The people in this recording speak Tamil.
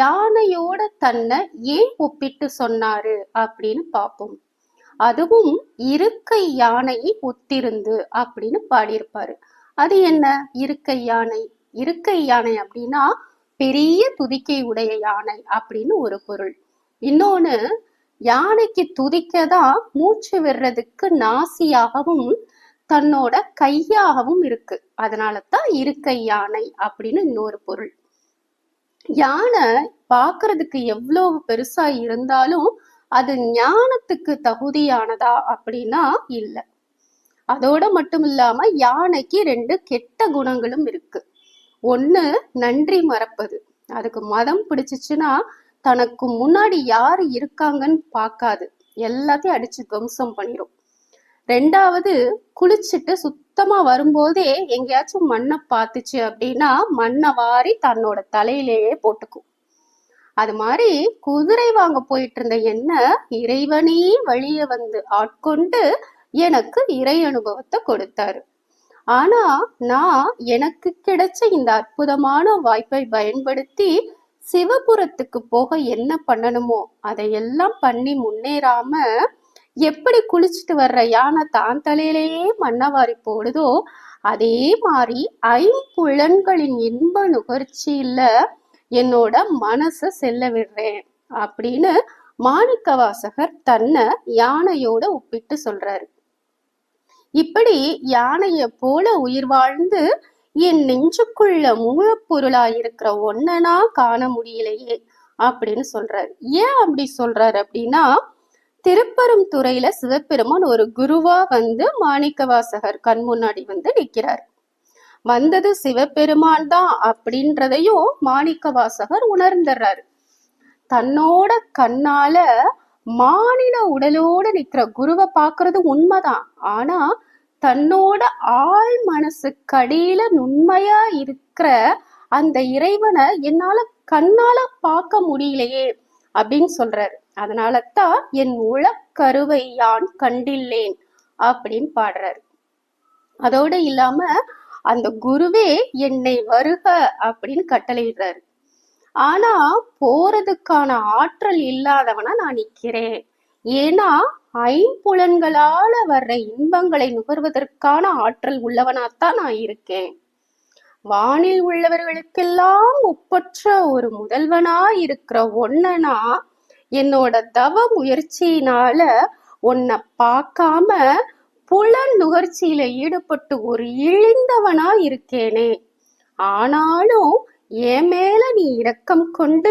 யானையோட தன்னை ஏன் ஒப்பிட்டு சொன்னாரு அப்படின்னு பார்ப்போம். அதுவும் இருக்கை யானையை ஒத்திருந்து அப்படின்னு பாடியிருப்பாரு. அது என்ன? இருக்கை யானை. இருக்கை யானை அப்படின்னா பெரிய துதிக்கை உடைய யானை அப்படின்னு ஒரு பொருள். இன்னொன்னு யானைக்கு துதிக்கதான் மூச்சு விடுறதுக்கு நாசியாகவும் தன்னோட கையாகவும் இருக்கு. அதனால தான் இருக்கை யானை அப்படின்னு இன்னொரு பொருள். யானை பாக்குறதுக்கு எவ்வளவு பெருசா இருந்தாலும் அது ஞானத்துக்கு தகுதியானதா அப்படின்னா இல்ல. அதோட மட்டும் இல்லாம யானைக்கு ரெண்டு கெட்ட குணங்களும் இருக்கு. ஒண்ணு நன்றி மறப்பது. அதுக்கு மதம் பிடிச்சிச்சுன்னா தனக்கு முன்னாடி யாரு இருக்காங்கன்னு பார்க்காது. எல்லாத்தையும் அடிச்சு துவம்சம் பண்ணிரும். ரெண்டாவது குளிச்சுட்டு சுத்தமா வரும்போதே எங்கேயாச்சும் மண்ணை பார்த்துச்சு அப்படின்னா மண்ணை வாரி தன்னோட தலையிலேயே போட்டுக்கும். அது மாதிரி குதிரை வாங்க போயிட்டு இருந்த என்ன இறைவனே வழிய வந்து ஆட்கொண்டு எனக்கு இறை அனுபவத்தை கொடுத்தாரு. ஆனா நான் எனக்கு கிடைச்ச இந்த அற்புதமான வாய்ப்பை பயன்படுத்தி சிவபுரத்துக்கு போக என்ன பண்ணணுமோ அதையெல்லாம் பண்ணி முன்னேறாம எப்படி குளிச்சுட்டு வர்ற யானை தான் தலையிலேயே மண்ணவாரி போடுதோ அதே மாதிரி ஐம்புலன்களின் இன்ப நுகர்ச்சியில என்னோட மனசை செல்ல விடுறேன் அப்படின்னு மாணிக்கவாசகர் தன்னை யானையோட ஒப்பிட்டு சொல்றாரு. இப்படி யானைய போல உயிர் வாழ்ந்து என் நெஞ்சுக்குள்ள மூலப்பொருளா இருக்கிற ஒன்னனா காண முடியலையே அப்படின்னு சொல்றாரு. ஏன் அப்படி சொல்றாரு அப்படின்னா திருப்பெரும் துறையில சிவபெருமான் ஒரு குருவா வந்து மாணிக்கவாசகர் கண் முன்னாடி வந்து நிற்கிறார் வந்தது சிவபெருமான் தான் அப்படின்றதையும் மாணிக்கவாசகர் உணர்ந்துடுறாரு தன்னோட கண்ணால மாநில உடலோட நிக்கிற குருவை பாக்குறது உண்மைதான். ஆனா தன்னோட ஆள் மனசு கடியில நுண்மையா இருக்கிற அந்த இறைவனை என்னால கண்ணால பார்க்க முடியலையே. அப்படின்னு சொல்றாரு. அதனால தான் என் உளக்கருவை யான் கண்டில்லேன் அப்படின்னு பாடுறாரு. அதோடு இல்லாம அந்த குருவே என்னை வருக அப்படின்னு கட்டளையிடுறாரு. ஆனா போறதுக்கான ஆற்றல் இல்லாதவனா நான் நிக்கிறேன். ஏன்னா ஐம்புலன்களால வர்ற இன்பங்களை நுகர்வதற்கான ஆற்றல் உள்ளவனாத்தான் நான் இருக்கேன். வானில் உள்ளவர்களுக்கெல்லாம் ஒப்பற்ற ஒரு முதல்வனா இருக்கிற ஒன்னனா என்னோட தவ முயற்சியினால உன்னை பார்க்காம புலன் நுகர்ச்சியில ஈடுபட்டு ஒரு இழிந்தவனா இருக்கேனே ஆனாலும் என் மேல நீ இரக்கம் கொண்டு